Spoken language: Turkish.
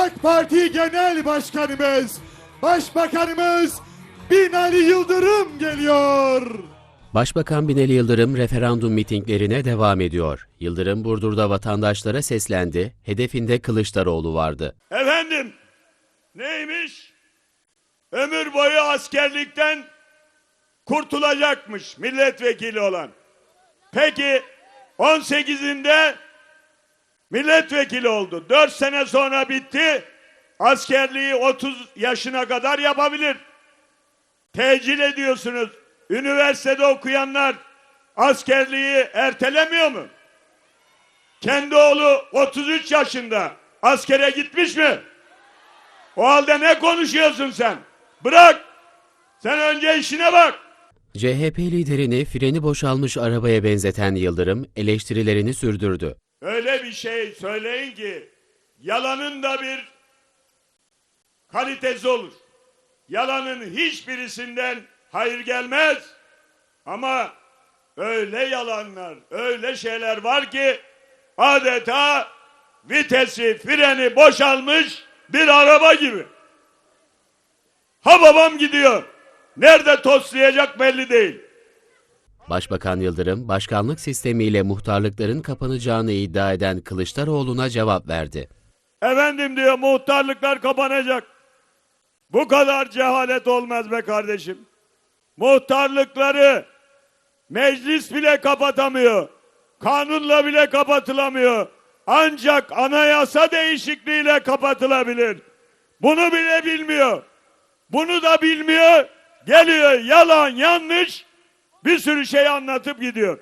AK Parti Genel Başkanımız, Başbakanımız Binali Yıldırım geliyor. Başbakan Binali Yıldırım referandum mitinglerine devam ediyor. Yıldırım Burdur'da vatandaşlara seslendi. Hedefinde Kılıçdaroğlu vardı. Efendim neymiş? Ömür boyu askerlikten kurtulacakmış milletvekili olan. Peki 18'inde milletvekili oldu. 4 sene sonra bitti. Askerliği 30 yaşına kadar yapabilir. Tecil ediyorsunuz. Üniversitede okuyanlar askerliği ertelemiyor mu? Kendi oğlu 33 yaşında askere gitmiş mi? O halde ne konuşuyorsun sen? Bırak. Sen önce işine bak. CHP liderini freni boşalmış arabaya benzeten Yıldırım eleştirilerini sürdürdü. Öyle bir şey söyleyin ki yalanın da bir kalitesi olur. Yalanın hiçbirisinden hayır gelmez. Ama öyle yalanlar, öyle şeyler var ki adeta vitesi, freni boşalmış bir araba gibi. Ha babam gidiyor. Nerede toslayacak belli değil. Başbakan Yıldırım, başkanlık sistemiyle muhtarlıkların kapanacağını iddia eden Kılıçdaroğlu'na cevap verdi. Efendim diyor muhtarlıklar kapanacak. Bu kadar cehalet olmaz be kardeşim. Muhtarlıkları meclis bile kapatamıyor. Kanunla bile kapatılamıyor. Ancak anayasa değişikliğiyle kapatılabilir. Bunu bile bilmiyor. Bunu da bilmiyor. Geliyor yalan yanlış bir sürü şey anlatıp gidiyor.